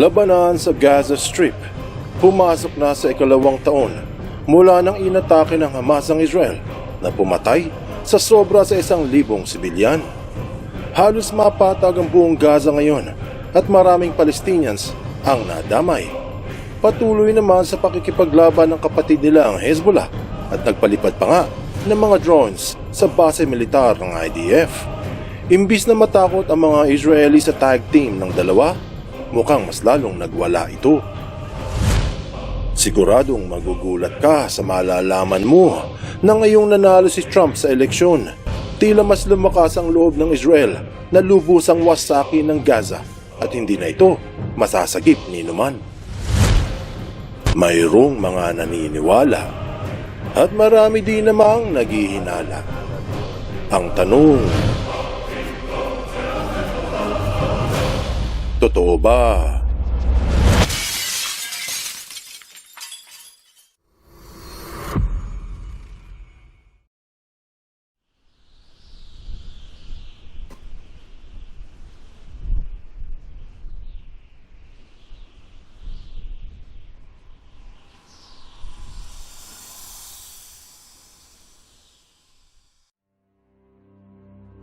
Labanan sa Gaza Strip pumasok na sa ikalawang taon mula nang inatake ng Hamas ang Israel na pumatay sa sobra sa isang libong sibilyan. Halos mapatag ang buong Gaza ngayon at maraming Palestinians ang nadamay. Patuloy naman sa pakikipaglaban ng kapatid nila ang Hezbollah at nagpalipad pa nga ng mga drones sa base militar ng IDF. Imbis na matakot ang mga Israeli sa tag team ng dalawa, mukhang mas lalong nagwala ito. Siguradong magugulat ka sa malalaman mo na ngayong nanalo si Trump sa eleksyon, tila mas lumakas ang loob ng Israel na lubusang wasaki ng Gaza at hindi na ito masasagip ni Numan. Mayroong mga naniniwala at marami din namang naghihinala. Ang tanong, totoo ba?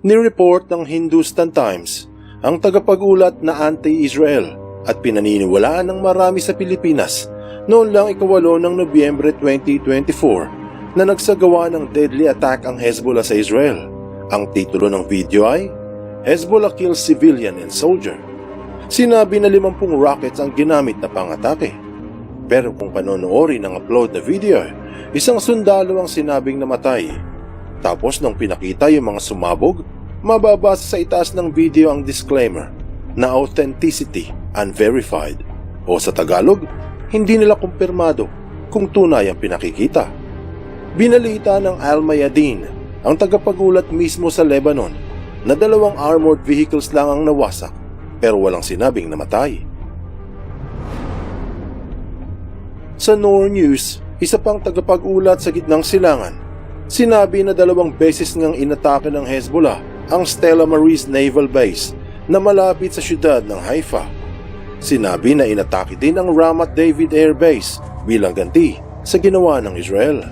Nireport ng Hindustan Times ang tagapag-ulat na anti-Israel at pinaniniwalaan ng marami sa Pilipinas noon lang ikawalo ng Nobyembre 2024 na nagsagawa ng deadly attack ang Hezbollah sa Israel. Ang titulo ng video ay Hezbollah kills civilian and soldier. Sinabi na 50 rockets ang ginamit na pangatake. Pero kung panonoorin ang upload na video, isang sundalo ang sinabing namatay tapos nung pinakita yung mga sumabog, mababasa sa itaas ng video ang disclaimer na authenticity unverified o sa Tagalog, hindi nila kumpirmado kung tunay ang pinakikita. Binalita ng Al Mayadin, ang tagapagulat mismo sa Lebanon, na dalawang armored vehicles lang ang nawasak pero walang sinabing namatay. Sa Noor News, isa pang tagapag-ulat sa gitnang silangan, Sinabi na dalawang beses ngang inatake ng Hezbollah ang Stella Maris Naval Base na malapit sa syudad ng Haifa. Sinabi na inatake din ang Ramat David Air Base bilang ganti sa ginawa ng Israel.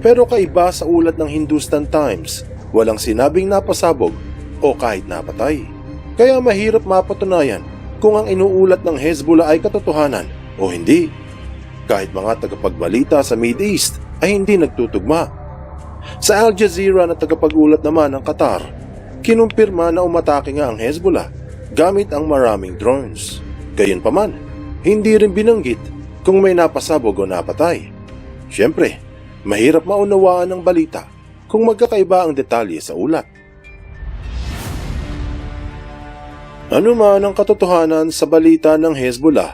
Pero kaiba sa ulat ng Hindustan Times, walang sinabing napasabog o kahit napatay. Kaya mahirap mapatunayan kung ang inuulat ng Hezbollah ay katotohanan o hindi. Kahit mga tagapagbalita sa Mideast ay hindi nagtutugma sa Al Jazeera na tagapag-ulat naman ng Qatar, kinumpirma na umatake nga ang Hezbollah gamit ang maraming drones. Gayunpaman, hindi rin binanggit kung may napasabog o napatay. Siyempre, mahirap maunawaan ng balita kung magkakaiba ang detalye sa ulat. Ano man ang katotohanan sa balita ng Hezbollah,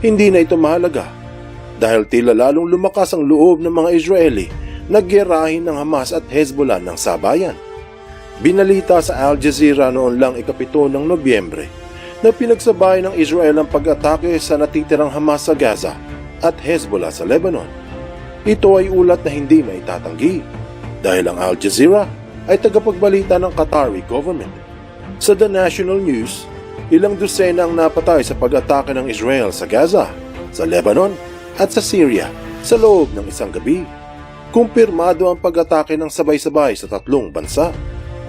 hindi na ito mahalaga dahil tila lalong lumakas ang loob ng mga Israeli nagyerahin ng Hamas at Hezbollah ng sabayan. Binalita sa Al Jazeera noon lang ikapito ng Nobyembre na pinagsabay ng Israel ang pag-atake sa natitirang Hamas sa Gaza at Hezbollah sa Lebanon. Ito ay ulat na hindi maitatanggi dahil ang Al Jazeera ay tagapagbalita ng Qatari government. Sa The National News, ilang dosena ang napatay sa pag-atake ng Israel sa Gaza, sa Lebanon at sa Syria sa loob ng isang gabi. Kumpirmado ang pag-atake ng sabay-sabay sa tatlong bansa.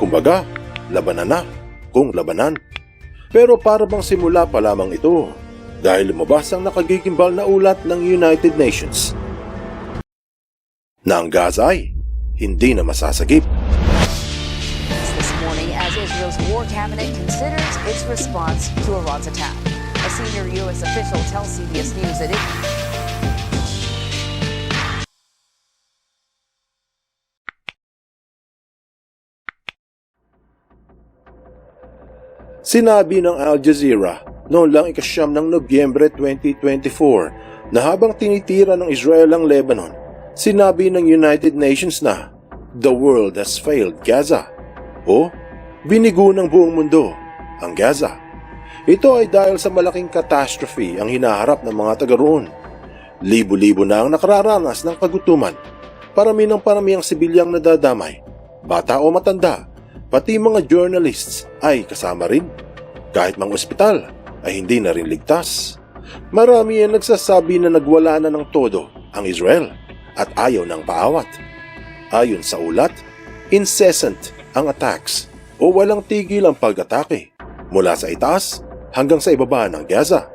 Kumbaga, labanan na kung labanan. Pero para bang simula pa lamang ito dahil lumabas ang nakagigimbal na ulat ng United Nations na ang Gaza ay hindi na masasagip. this morning as Israel's war cabinet considers its response to Iran's attack. A senior U.S. official tells CBS News that it Sinabi ng Al Jazeera noon lang ikasyam ng Nobyembre 2024 na habang tinitira ng Israel ang Lebanon, sinabi ng United Nations na The world has failed Gaza o binigo ng buong mundo ang Gaza. Ito ay dahil sa malaking catastrophe ang hinaharap ng mga taga roon. Libo-libo na ang nakararanas ng kagutuman. Parami ng parami ang sibilyang nadadamay, bata o matanda, pati mga journalists ay kasama rin. Kahit mga ospital ay hindi na rin ligtas. Marami ang nagsasabi na nagwala na ng todo ang Israel at ayaw ng paawat. Ayon sa ulat, incessant ang attacks o walang tigil ang pag-atake mula sa itaas hanggang sa ibaba ng Gaza.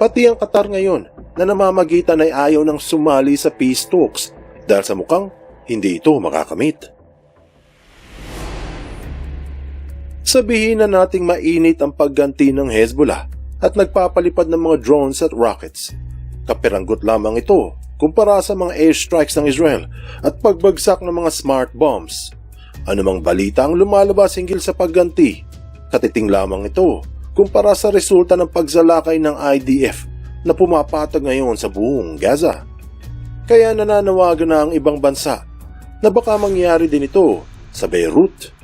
Pati ang Qatar ngayon na namamagitan ay ayaw ng sumali sa peace talks dahil sa mukhang hindi ito makakamit. Sabihin na nating mainit ang pagganti ng Hezbollah at nagpapalipad ng mga drones at rockets. Kapiranggot lamang ito kumpara sa mga airstrikes ng Israel at pagbagsak ng mga smart bombs. Anumang balita ang lumalabas hinggil sa pagganti, katiting lamang ito kumpara sa resulta ng pagsalakay ng IDF na pumapatag ngayon sa buong Gaza. Kaya nananawagan na ang ibang bansa na baka mangyari din ito sa Beirut.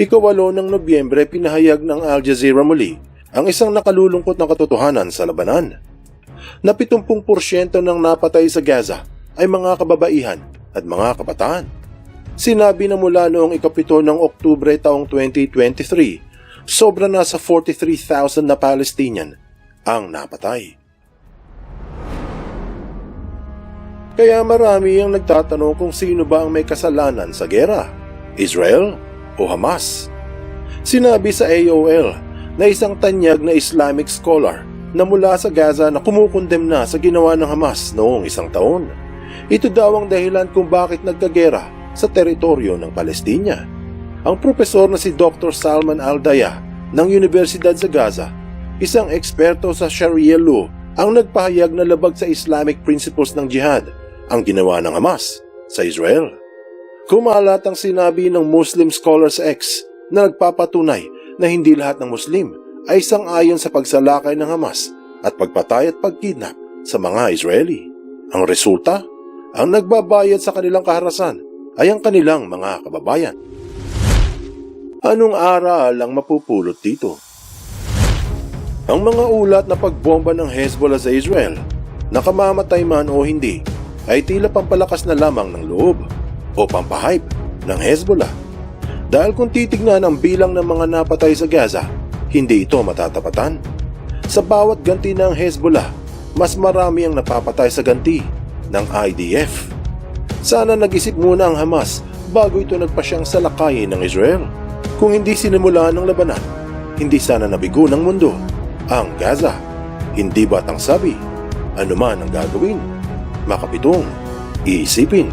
Ikawalo ng Nobyembre pinahayag ng Al Jazeera muli ang isang nakalulungkot na katotohanan sa labanan. Na 70% ng napatay sa Gaza ay mga kababaihan at mga kabataan. Sinabi na mula noong ikapito ng Oktubre taong 2023, sobra na sa 43,000 na Palestinian ang napatay. Kaya marami ang nagtatanong kung sino ba ang may kasalanan sa gera, Israel o Hamas. Sinabi sa AOL na isang tanyag na Islamic scholar na mula sa Gaza na kumukundem na sa ginawa ng Hamas noong isang taon. Ito daw ang dahilan kung bakit nagkagera sa teritoryo ng Palestina. Ang profesor na si Dr. Salman Al-Daya ng Universidad sa Gaza, isang eksperto sa Sharia law, ang nagpahayag na labag sa Islamic principles ng jihad ang ginawa ng Hamas sa Israel. Kumalat ang sinabi ng Muslim Scholars X na nagpapatunay na hindi lahat ng Muslim ay sang-ayon sa pagsalakay ng Hamas at pagpatay at pagkidnap sa mga Israeli. Ang resulta, ang nagbabayad sa kanilang kaharasan ay ang kanilang mga kababayan. Anong aral ang mapupulot dito? Ang mga ulat na pagbomba ng Hezbollah sa Israel, nakamamatay man o hindi, ay tila pampalakas na lamang ng loob o pampahype ng Hezbollah. Dahil kung titignan ang bilang ng mga napatay sa Gaza, hindi ito matatapatan. Sa bawat ganti ng Hezbollah, mas marami ang napapatay sa ganti ng IDF. Sana nag-isip muna ang Hamas bago ito nagpasyang salakayin ng Israel. Kung hindi sinimulan ng labanan, hindi sana nabigo ng mundo ang Gaza. Hindi batang sabi, ano man ang gagawin, makapitong iisipin.